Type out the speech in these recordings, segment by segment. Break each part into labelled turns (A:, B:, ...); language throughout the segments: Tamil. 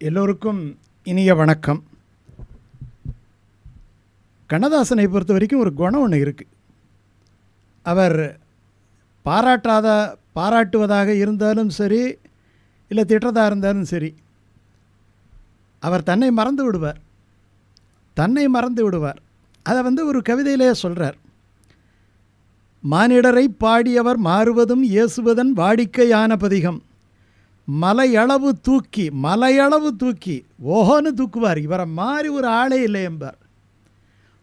A: எல்லோருக்கும் இனிய வணக்கம். கண்ணதாசனை பொறுத்த வரைக்கும் ஒரு குணம் ஒன்று இருக்குது அவர் பாராட்டாத பாராட்டுவதாக இருந்தாலும் சரி இல்லை திட்டுறதா இருந்தாலும் சரி அவர் தன்னை மறந்து விடுவார். தன்னை மறந்து விடுவார். அதை வந்து ஒரு கவிதையிலேயே சொல்கிறார் மானிடரை பாடியவர் மாறுவதும் இயேசுவதன் வாடிக்கையான பதிகம். மலையளவு தூக்கி மலையளவு தூக்கி ஓஹோன்னு தூக்குவார். இவரை மாதிரி ஒரு ஆளே இல்லை என்பார்.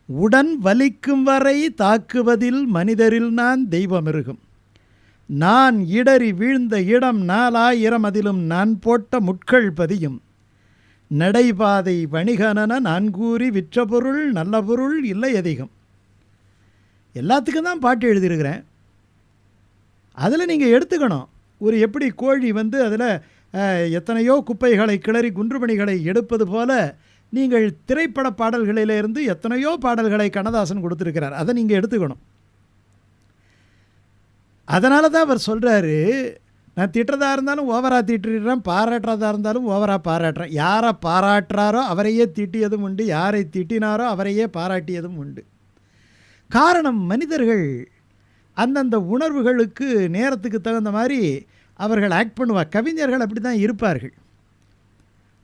A: உடன் வலிக்கும் வரை தாக்குவதில் மனிதரில் நான் தெய்வமிருகும். நான் இடறி வீழ்ந்த இடம் நாலாயிரம் அதிலும் நான் போட்ட முட்கள் பதியும். நடைபாதை வணிகனன நான் கூறி விற்ற பொருள் நல்ல பொருள் இல்லை அதிகம். எல்லாத்துக்கும் தான் பாட்டு எழுதியிருக்கிறேன். அதில் நீங்கள் எடுத்துக்கணும். ஒரு எப்படி கோழி வந்து அதில் எத்தனையோ குப்பைகளை கிளறி குன்றுமணிகளை எடுப்பது போல நீங்கள் திரைப்பட பாடல்களிலிருந்து எத்தனையோ பாடல்களை கண்ணதாசன் கொடுத்துருக்கிறார். அதை நீங்கள் எடுத்துக்கணும். அதனால தான் அவர் சொல்கிறாரு நான் திட்டுறதா இருந்தாலும் ஓவராக திட்டுறேன் பாராட்டுறதா இருந்தாலும் ஓவராக பாராட்டுறேன். யாரை பாராட்டுறாரோ அவரையே திட்டியதும் உண்டு யாரை திட்டினாரோ அவரையே பாராட்டியதும் உண்டு. காரணம் மனிதர்கள் அந்தந்த உணர்வுகளுக்கு நேரத்துக்கு தகுந்த மாதிரி அவர்கள் ஆக்ட் பண்ணுவார் கவிஞர்கள் அப்படி தான் இருப்பார்கள்.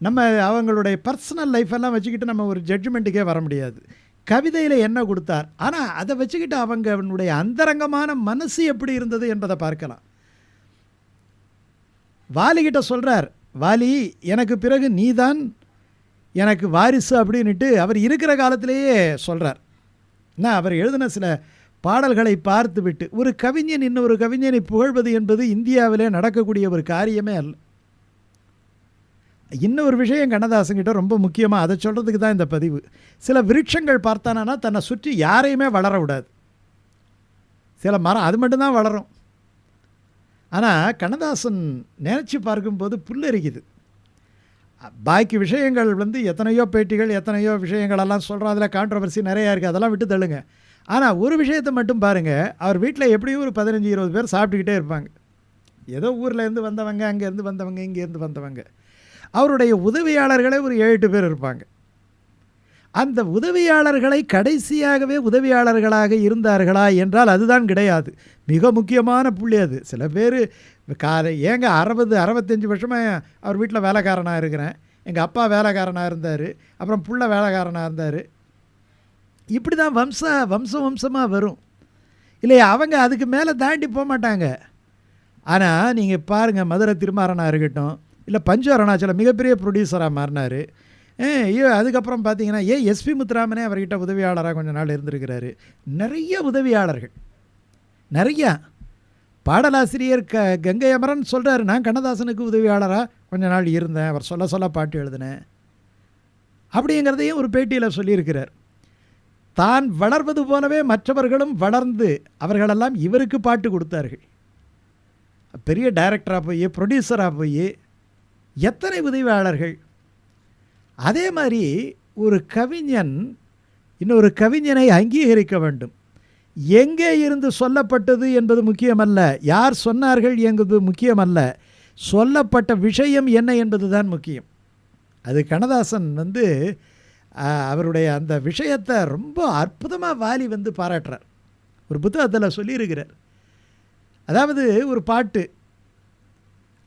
A: நம்ம அவங்களுடைய பர்சனல் லைஃபெல்லாம் வச்சுக்கிட்டு நம்ம ஒரு ஜட்ஜ்மெண்ட்டுக்கே வர முடியாது. கவிதையில் என்ன கொடுத்தார்? ஆனால் அதை வச்சுக்கிட்டு அவங்க அவனுடைய அந்தரங்கமான மனசு எப்படி இருந்தது என்பதை பார்க்கலாம். வாலிகிட்ட சொல்கிறார் வாலி எனக்கு பிறகு நீதான் எனக்கு வாரிசு அப்படின்ட்டு அவர் இருக்கிற காலத்திலேயே சொல்கிறார் என்ன அவர் எழுதின சில பாடல்களை பார்த்து விட்டு ஒரு கவிஞன் இன்னொரு கவிஞனை புகழ்வது என்பது இந்தியாவிலே நடக்கக்கூடிய ஒரு காரியமே அல்ல. இன்னொரு விஷயம் கண்ணதாசங்கிட்ட ரொம்ப முக்கியமாக அதை சொல்கிறதுக்கு தான் இந்த பதிவு. சில விருட்சங்கள் பார்த்தானா தன்னை சுற்றி யாரையுமே வளர விடாது சில மரம் அது மட்டும்தான் வளரும். ஆனால் கண்ணதாசன் நினச்சி பார்க்கும்போது புல்லரிக்குது. பாக்கி விஷயங்கள் வந்து எத்தனையோ பேட்டிகள் எத்தனையோ விஷயங்களெல்லாம் சொல்கிறோம் அதில் கான்ட்ரவர்சி நிறையா இருக்குது அதெல்லாம் விட்டு தள்ளுங்க. ஆனால் ஒரு விஷயத்தை மட்டும் பாருங்கள் அவர் வீட்டில் எப்படியும் ஒரு பதினஞ்சு இருபது பேர் சாப்பிட்டுக்கிட்டே இருப்பாங்க. ஏதோ ஊர்லேருந்து வந்தவங்க அங்கேருந்து வந்தவங்க இங்கேருந்து வந்தவங்க. அவருடைய உதவியாளர்களே ஒரு ஏழு எட்டு பேர் இருப்பாங்க. அந்த உதவியாளர்களை கடைசியாகவே உதவியாளர்களாக இருந்தார்களா என்றால் அதுதான் கிடையாது. மிக முக்கியமான புள்ளி அது. சில பேர் காலை ஏங்க அறுபது அறுபத்தஞ்சி வருஷமாக அவர் வீட்டில் வேலைக்காரனாக இருக்கிறேன். எங்கள் அப்பா வேலைக்காரனாக இருந்தார். அப்புறம் புள்ள வேலைக்காரனாக இருந்தார். இப்படி தான் வம்ச வம்சம் வம்சமாக வரும். இல்லையா அவங்க அதுக்கு மேலே தாண்டி போக மாட்டாங்க. ஆனால் நீங்கள் பாருங்கள் மதுரை திருமாறனாக இருக்கட்டும் இல்லை பஞ்சு அருணாச்சலம் மிகப்பெரிய ப்ரொடியூசராக மாறினார். ஐயோ அதுக்கப்புறம் பார்த்தீங்கன்னா ஏன் எஸ்பி முத்துராமனே அவர்கிட்ட உதவியாளராக கொஞ்ச நாள் இருந்திருக்கிறாரு. நிறைய உதவியாளர்கள். நிறையா. பாடலாசிரியர் க கங்கை அமரன் சொல்கிறாரு நான் கண்ணதாசனுக்கு உதவியாளராக கொஞ்ச நாள் இருந்தேன். அவர் சொல்ல சொல்ல பாட்டு எழுதினேன். அப்படிங்கிறதையும் ஒரு பேட்டியில் சொல்லியிருக்கிறார். தான் வளர்வது போலவே மற்றவர்களும் வளர்ந்து அவர்களெல்லாம் இவருக்கு பாட்டு கொடுத்தார்கள். பெரிய டைரக்டராக போய் ப்ரொடியூசராக போய் எத்தனை உதவியாளர்கள். அதே மாதிரி ஒரு கவிஞன் இன்னொரு கவிஞனை அங்கீகரிக்க வேண்டும். எங்கே இருந்து சொல்லப்பட்டது என்பது முக்கியமல்ல. யார் சொன்னார்கள் என்பது முக்கியமல்ல. சொல்லப்பட்ட விஷயம் என்ன என்பது தான் முக்கியம். அது கண்ணதாசன் வந்து அவருடைய அந்த விஷயத்தை ரொம்ப அற்புதமாக வாலி வந்து பாராட்டுறார். ஒரு புத்தகத்தில் சொல்லியிருக்கிறார். அதாவது ஒரு பாட்டு.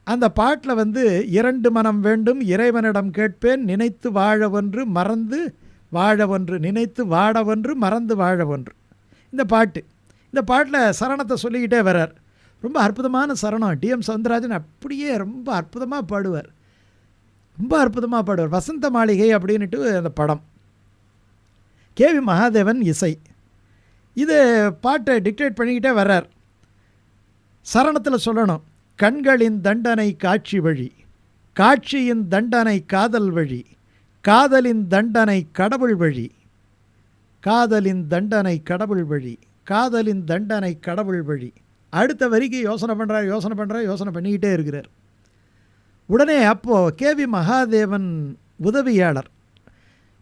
A: அந்த பாட்டில் வந்து இரண்டு மனம் வேண்டும் இறைவனிடம் கேட்பேன் நினைத்து வாழ ஒன்று மறந்து வாழ ஒன்று நினைத்து வாழ ஒன்று மறந்து வாழ ஒன்று இந்த பாட்டு. இந்த பாட்டில் சரணத்தை சொல்லிக்கிட்டே வர்றார். ரொம்ப அற்புதமான சரணம். டிஎம் சவுந்தரராஜன் அப்படியே ரொம்ப அற்புதமாக பாடுவார். ரொம்ப அற்புதமாக பாடுவார். வசந்த மாளிகை அப்படின்ட்டு அந்த படம். கேவி மகாதேவன் இசை. இது பாட்டை டிக்டேட் பண்ணிக்கிட்டே வர்றார். சரணத்தில் சொல்லணும் கண்களின் தண்டனை காட்சி வழி காட்சியின் தண்டனை காதல் வழி காதலின் தண்டனை கடவுள் வழி காதலின் தண்டனை கடவுள் வழி காதலின் தண்டனை கடவுள் வழி. அடுத்த வரிக்கு யோசனை பண்ணுறார் யோசனை பண்ணுறார் யோசனை பண்ணிக்கிட்டே இருக்கிறார். உடனே அப்போது கேவி மகாதேவன் உதவியாளர்.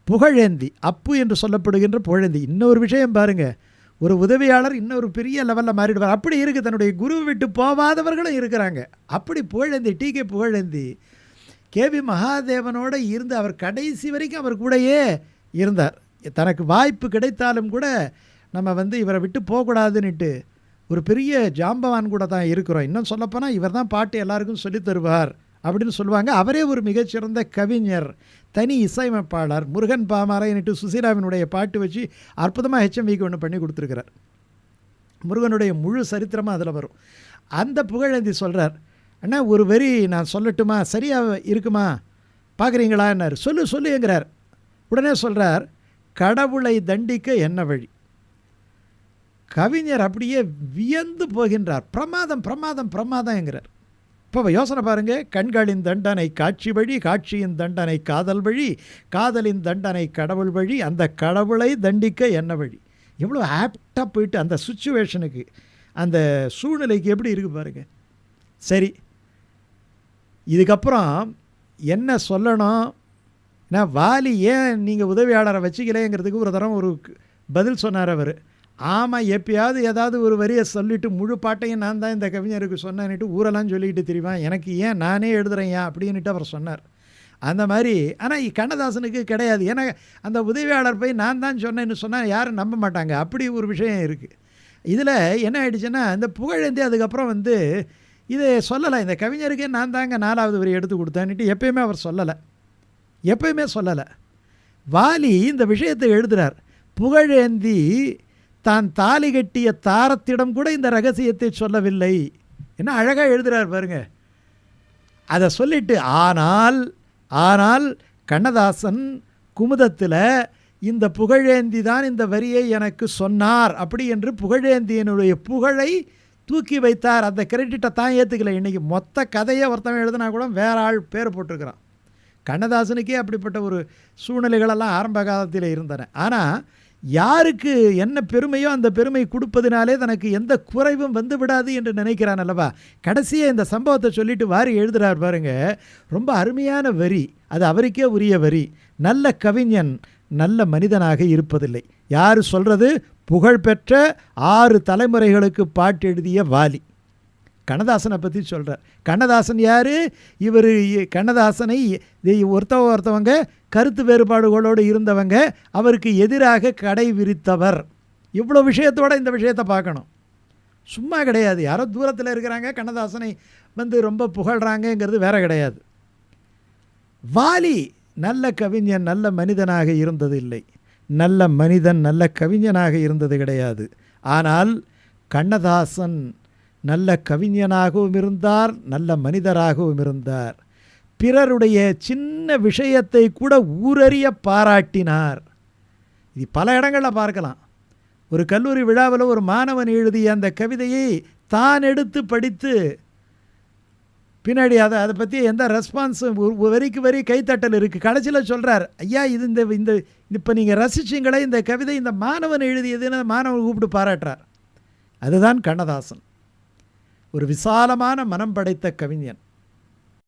A: புகழேந்தி அப்பு என்று சொல்லப்படுகின்ற புகழேந்தி. இன்னொரு விஷயம் பாருங்கள் ஒரு உதவியாளர் இன்னொரு பெரிய லெவலில் மாறிடுவார். அப்படி இருக்குது தன்னுடைய குரு விட்டு போகாதவர்களும் இருக்கிறாங்க. அப்படி Pugazhendhi D K Pugazhendhi KV மகாதேவனோட இருந்து அவர் கடைசி வரைக்கும் அவர் கூடயே இருந்தார். தனக்கு வாய்ப்பு கிடைத்தாலும் கூட நம்ம வந்து இவரை விட்டு போகக்கூடாதுன்னுட்டு ஒரு பெரிய ஜாம்பவான் கூட தான் இருக்கிறோம். இன்னும் சொல்லப்போனால் இவர் தான் பாட்டு எல்லாருக்கும் சொல்லித்தருவார் அப்படின்னு சொல்லுவாங்க. அவரே ஒரு மிகச்சிறந்த கவிஞர் தனி இசையமைப்பாளர் முருகன் பாமாரைன்னுட்டு சுசீலாவினுடைய பாட்டு வச்சு அற்புதமாக ஹெச்எம்விக்கு ஒன்று பண்ணி கொடுத்துருக்கிறார். முருகனுடைய முழு சரித்திரமாக அதில் வரும். அந்த புகழேந்தி சொல்கிறார் அண்ணா ஒரு வரி நான் சொல்லட்டுமா? சரியாக இருக்குமா? பார்க்குறீங்களான்னார் சொல்லு சொல்லுங்கிறார் உடனே சொல்கிறார் கடவுளை தண்டிக்க என்ன வழி? கவிஞர் அப்படியே வியந்து போகின்றார். பிரமாதம் பிரமாதம் பிரமாதம்ங்கிறார் இப்போ யோசனை பாருங்க. கண்களின் தண்டனை காட்சி வழி காட்சியின் தண்டனை காதல் வழி காதலின் தண்டனை கடவுள் வழி அந்த கடவுளை தண்டிக்க என்ன வழி? எவ்வளோ ஆப்டாக போயிட்டு அந்த சுச்சுவேஷனுக்கு அந்த சூழ்நிலைக்கு எப்படி இருக்குது பாருங்கள் சரி. இதுக்கப்புறம் என்ன சொல்லணும்? நான் வாலி ஏன் நீங்கள் உதவியாளரை வச்சுக்கலேங்கிறதுக்கு ஒரு தரம் ஒரு பதில் சொன்னார் அவர். ஆமாம் எப்பயாவது ஏதாவது ஒரு வரியை சொல்லிவிட்டு முழு பாட்டையும் நான் தான் இந்த கவிஞருக்கு சொன்னேன்னுட்டு ஊரெல்லாம் சொல்லிக்கிட்டு திரிவான். எனக்கு ஏன் நானே எழுதுறேன் ஏன் அப்படின்னுட்டு அவர் சொன்னார். அந்த மாதிரி ஆனால் கண்ணதாசனுக்கு கிடையாது. ஏன்னா அந்த உதவியாளர் போய் நான் தான் சொன்னேன்னு சொன்னால் யாரும் நம்ப மாட்டாங்க. அப்படி ஒரு விஷயம் இருக்குது இதில் என்ன ஆயிடுச்சுன்னா இந்த புகழேந்தி அதுக்கப்புறம் வந்து இதை சொல்லலை. இந்த கவிஞருக்கே நான் தாங்க நாலாவது வரி எடுத்து கொடுத்தேன்னுட்டு எப்பயுமே அவர் சொல்லலை. எப்பயுமே சொல்லலை. வாலி இந்த விஷயத்தை எழுதுகிறார் புகழேந்தி தான் தாலி கட்டிய தாரத்திடம் கூட இந்த ரகசியத்தை சொல்லவில்லை. என்ன அழகாக எழுதுகிறார் பாருங்க. அதை சொல்லிட்டு ஆனால் ஆனால் கண்ணதாசன் குமுதத்தில் இந்த புகழேந்தி தான் இந்த வரியை எனக்கு சொன்னார் அப்படி என்று புகழேந்தியனுடைய புகழை தூக்கி வைத்தார். அந்த கிரெடிட்டை தான் ஏற்றுக்கல இன்றைக்கி மொத்த கதையை ஒருத்தவன் எழுதினா கூட வேற ஆள் பேர் போட்டிருக்கிறான். கண்ணதாசனுக்கே அப்படிப்பட்ட ஒரு சூழ்நிலைகளெல்லாம் ஆரம்ப காலத்தில் இருந்தன. ஆனால் யாருக்கு என்ன பெருமையோ அந்த பெருமை கொடுப்பதினாலே தனக்கு எந்த குறைவும் வந்து விடாது என்று நினைக்கிறான் அல்லவா? கடைசியாக இந்த சம்பவத்தை சொல்லிட்டு வாரி எழுதுகிறார் பாருங்க. ரொம்ப அருமையான வரி. அது அவருக்கே உரிய வரி. நல்ல கவிஞன் நல்ல மனிதனாக இருப்பதில்லை. யார் சொல்கிறது புகழ்பெற்ற ஆறு தலைமுறைகளுக்கு பாட்டு எழுதிய வாலி. கண்ணதாசனை பற்றி சொல்கிறார் கண்ணதாசன் யார்? இவர் கண்ணதாசனை ஒருத்தவ ஒருத்தவங்க கருத்து வேறுபாடுகளோடு இருந்தவங்க அவருக்கு எதிராக கடை விரித்தவர். இவ்வளோ விஷயத்தோட இந்த விஷயத்தை பார்க்கணும். சும்மா கிடையாது. யாரோ தூரத்தில் இருக்கிறாங்க கண்ணதாசனை வந்து ரொம்ப புகழ்கிறாங்கங்கிறது வேற கிடையாது. வாலி நல்ல கவிஞன் நல்ல மனிதனாக இருந்தது இல்லை நல்ல மனிதன் நல்ல கவிஞனாக இருந்தது கிடையாது. ஆனால் கண்ணதாசன் நல்ல கவிஞனாகவும் இருந்தார் நல்ல மனிதராகவும் இருந்தார். பிறருடைய சின்ன விஷயத்தை கூட ஊரறிய பாராட்டினார். இது பல இடங்களில் பார்க்கலாம். ஒரு கல்லூரி விழாவில் ஒரு மாணவன் எழுதிய அந்த கவிதையை தான் எடுத்து படித்து பின்னாடி அதை அதை பற்றி எந்த ரெஸ்பான்ஸும் வரிக்கு வரி கைத்தட்டல் இருக்குது கடைசியில் சொல்கிறார் ஐயா இது இந்த இந்த இப்போ நீங்கள் ரசிச்சிங்களே இந்த கவிதை இந்த மாணவன் எழுதியதுன்னு மாணவன் கூப்பிட்டு பாராட்டுறார். அதுதான் கண்ணதாசன். ஒரு விசாலமான மனம் படைத்த கவிஞன்.